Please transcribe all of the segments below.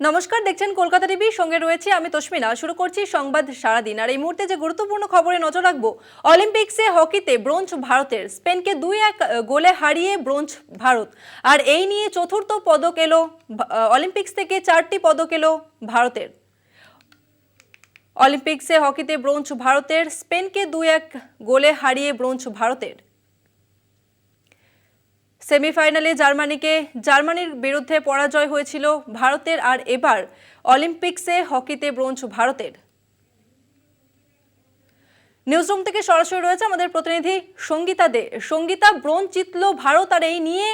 নমস্কার, দেখছেন কলকাতা টিভি, সঙ্গে রয়েছে আমি তস্মিনা শুরু করছি সংবাদ সারাদিন। আর এই মুহূর্তে যে গুরুত্বপূর্ণ খবরে নজর রাখব, অলিম্পিক্সে হকিতে ব্রোঞ্জ ভারতের। স্পেনকে দুই এক গোলে হারিয়ে ব্রোঞ্জ ভারত। আর এই নিয়ে চতুর্থ পদক এলো অলিম্পিক্স থেকে চারটি পদক এলো ভারতের। অলিম্পিক্সে হকিতে ব্রোঞ্জ ভারতের। স্পেনকে দুই এক, গোলে হারিয়ে ব্রোঞ্জ ভারতের। সেমিফাইনালে জার্মানিকে, জার্মানির বিরুদ্ধে পরাজয় হয়েছিল ভারতের আর এবার অলিম্পিক্সে হকিতে ব্রোঞ্জ ভারতের। নিউজরুম থেকে সরাসরি রয়েছে আমাদের প্রতিনিধি সঙ্গীতা দে। সঙ্গীতা, ব্রোঞ্জ জিতল ভারত আর এই নিয়ে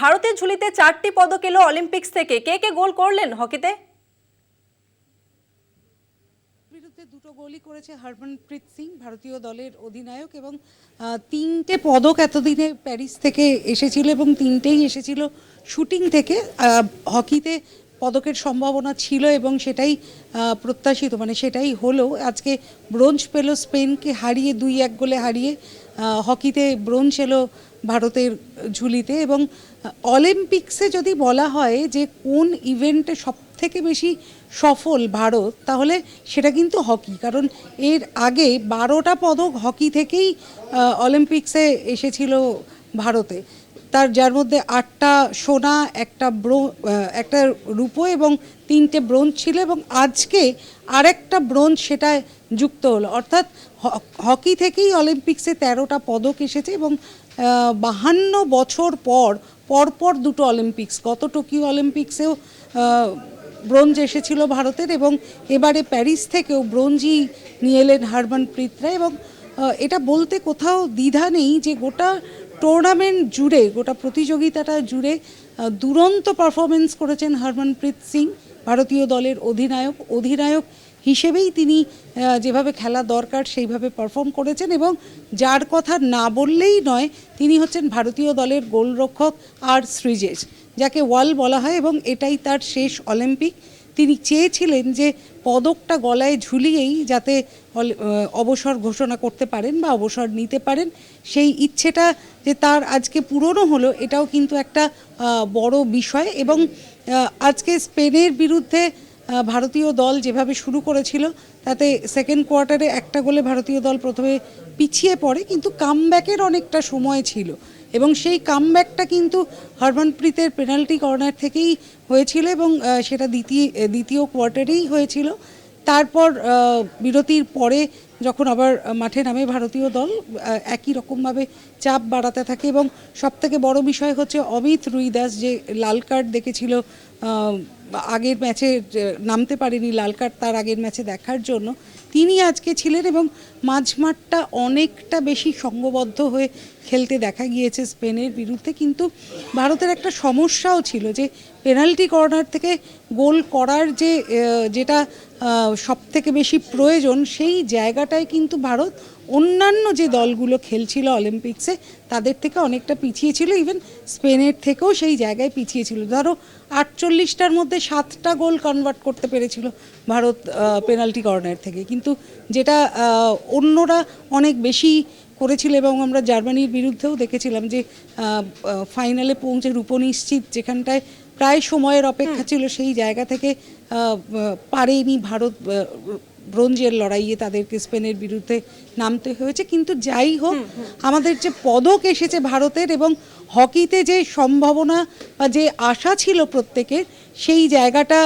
ভারতের ঝুলিতে চারটি পদক এলো অলিম্পিক্স থেকে। কে কে গোল করলেন হকিতে? বিরুদ্ধে দুটো গোলই করেছে হরমনপ্রীত সিং, ভারতীয় দলের অধিনায়ক এবং তিনটে পদক এতদিনে প্যারিস থেকে এসেছিল এবং তিনটেই এসেছিল শুটিং থেকে। হকিতে পদকের সম্ভাবনা ছিল এবং সেটাই প্রত্যাশিত মানে সেটাই হলো। আজকে ব্রোঞ্জ পেল স্পেনকে হারিয়ে দুই এক গোলে হারিয়ে হকিতে ব্রোঞ্জ এলো ভারতের ঝুলিতে এবং অলিম্পিক্সে যদি বলা হয় যে কোন ইভেন্টে সব থেকে বেশি সফল ভারত, তাহলে সেটা কিন্তু হকি। কারণ এর আগে বারোটা পদক হকি থেকেই অলিম্পিক্সে এসেছিল ভারতে। তার যার মধ্যে আটটা সোনা, একটা ব্রো একটা রূপো এবং তিনটে ব্রোঞ্জ ছিল এবং আজকে আরেকটা ব্রোঞ্জ সেটা যুক্ত হলো। অর্থাৎ হকি থেকেই অলিম্পিক্সে তেরোটা পদক এসেছে এবং বাহান্ন বছর পর পরপর দুটো অলিম্পিক্স। গত টোকিও অলিম্পিক্সেও ব্রোঞ্জ এসেছিল ভারতের এবং এবারে প্যারিস থেকেও ব্রোঞ্জই নিয়ে এলেন হারমনপ্রীতরা এবং এটা বলতে কোথাও দ্বিধা নেই যে গোটা টুর্নামেন্ট জুড়ে, গোটা প্রতিযোগিতাটা জুড়ে দুরন্ত পারফরমেন্স করেছেন হরমনপ্রীত সিং, ভারতীয় দলের অধিনায়ক। অধিনায়ক হিসেবেই তিনি যেভাবে খেলা দরকার সেইভাবে পারফর্ম করেছেন এবং যার কথা না বললেই নয়, তিনি হচ্ছেন ভারতীয় দলের গোলরক্ষক আর সৃজেশ, যাকে ওয়াল বলা হয় এবং এটাই তার শেষ অলিম্পিক তিনি চেয়েছিলেন যে পদকটা গলায় ঝুলিয়েই যাতে অবসর ঘোষণা করতে পারেন বা অবসর নিতে পারেন, সেই ইচ্ছেটা যে তার আজকে পূরণও হলো এটাও কিন্তু একটা বড় বিষয় এবং আজকে স্পেনের বিরুদ্ধে ভারতীয় দল যেভাবে শুরু করেছিল, তাতে সেকেন্ড কোয়ার্টারে একটা গোলে ভারতীয় দল প্রথমে পিছিয়ে পড়ে, কিন্তু কামব্যাকের অনেকটা সময় ছিল। এবং সেই কামব্যাকটা কিন্তু হরমনপ্রীতের পেনাল্টি কর্নার থেকেই হয়েছিল এবং সেটা দ্বিতীয় দ্বিতীয় কোয়ার্টারেই হয়েছিল। তারপর বিরতির পরে যখন আবার মাঠে নামে ভারতীয় দল একই রকমভাবে চাপ বাড়াতে থাকে এবং সবথেকে বড় বিষয় হচ্ছে অমিত রুইদাস যে লাল কার্ড দেখেছিল আগের ম্যাচে নামতে পারেনি লাল কার্ড তার আগের ম্যাচে দেখার জন্য। তিনি আজকে ছিলেন এবং মাঝমাঠটা অনেকটা বেশি সঙ্গবদ্ধ হয়ে খেলতে দেখা গিয়েছে স্পেনের বিরুদ্ধে। কিন্তু ভারতের একটা সমস্যাও ছিল যে পেনাল্টি কর্নার থেকে গোল করার যে যেটা সব থেকে বেশি প্রয়োজন, সেই জায়গাটায় কিন্তু ভারত অন্যান্য যে দলগুলো খেলছিল অলিম্পিক্সে, তাদের থেকে অনেকটা পিছিয়ে ছিল। ইভেন স্পেনের থেকেও সেই জায়গায় পিছিয়ে ছিল। ধরো আটচল্লিশটার মধ্যে সাতটা গোল কনভার্ট করতে পেরেছিল ভারত পেনাল্টি কর্নার থেকে। কিন্তু যেটা অন্যরা অনেক বেশি করেছিল এবং আমরা জার্মানির বিরুদ্ধেও দেখেছিলাম যে ফাইনালে পৌঁছে রূপনিশ্চিত যেখানটায় প্রায় সময়ের অপেক্ষা ছিল সেই জায়গা থেকে পারেনি ভারত ব্রোঞ্জের লড়াইয়ে তাদেরকে স্পেনের বিরুদ্ধে নামতে হয়েছে। কিন্তু যাই হোক আমাদের যে পদক এসেছে ভারতের এবং হকিতে যে সম্ভাবনা বা যে আশা ছিল প্রত্যেকের সেই জায়গাটা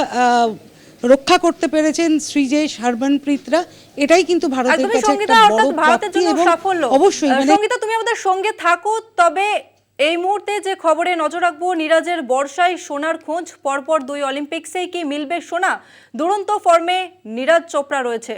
রক্ষা করতে পেরেছেন শ্রীজেশ হরমনপ্রীতরা এটাই কিন্তু ভারতের কাছে একটা বড় প্রাপ্তি জন্য এবং সাফল্য। অবশ্যই মানে সঙ্গীতা তুমি আমাদের সঙ্গে থাকো তবে এই মুহূর্তে যে খবরে নজর রাখব নিরাজের বর্ষায় সোনার খোঁজ পরপর দুই অলিম্পিক্সেই কি মিলবে সোনা? দুরন্ত ফর্মে নিরাজ চোপড়া রয়েছে।